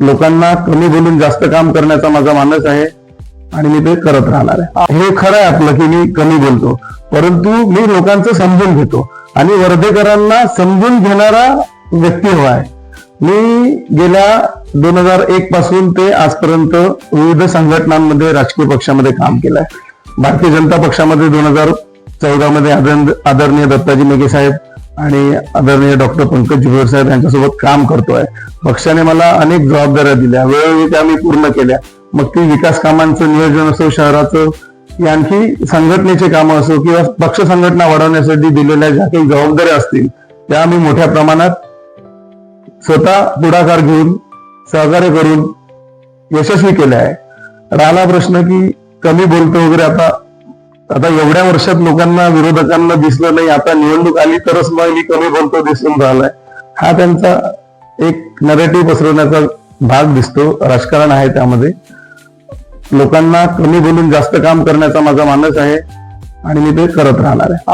लोकांना कमी बोलून जास्त काम करण्याचा माझा मानस आहे आणि मी ते करत राहणार आहे. हे खरं आहे आपलं की मी कमी बोलतो. परंतु मी लोकांचं समजून घेतो. आणि वर्धेकरांना समजून घेणारा व्यक्ती हवा आहे. मी गेल्या दोन हजार एक पासून ते आजपर्यंत विविध संघटनांमध्ये राजकीय पक्षामध्ये काम केलंय. भारतीय जनता पक्षामध्ये दोन हजार चौदा मध्ये आदरणीय दत्ताजी मेघे साहेब आणि आदरणीय डॉक्टर पंकज जुबेर साहेब यांच्यासोबत काम करतोय. पक्षाने मला अनेक जबाबदाऱ्या दिल्या. वेळोवेळी त्या मी पूर्ण केल्या. मग ती विकास कामांचं नियोजन असो शहराचं की आणखी संघटनेचे कामं असो किंवा पक्ष संघटना वाढवण्यासाठी दिलेल्या ज्या काही जबाबदाऱ्या असतील त्या मी मोठ्या प्रमाणात स्वतः पुढाकार घेऊन सहकार्य करून यशस्वी केले आहे राहिला प्रश्न की कमी बोलतो वगैरे आता आता एवढ्या वर्षात लोकांना विरोधकांना दिसलं नाही. आता निवडणूक आली तरच मग मी कमी बोलतो दिसून राहिलाय. हा त्यांचा एक नरेटिव्ह पसरवण्याचा भाग दिसतो. राजकारण आहे त्यामध्ये. लोकांना कमी बोलून जास्त काम करण्याचा माझा मानस आहे आणि मी ते करत राहणार आहे.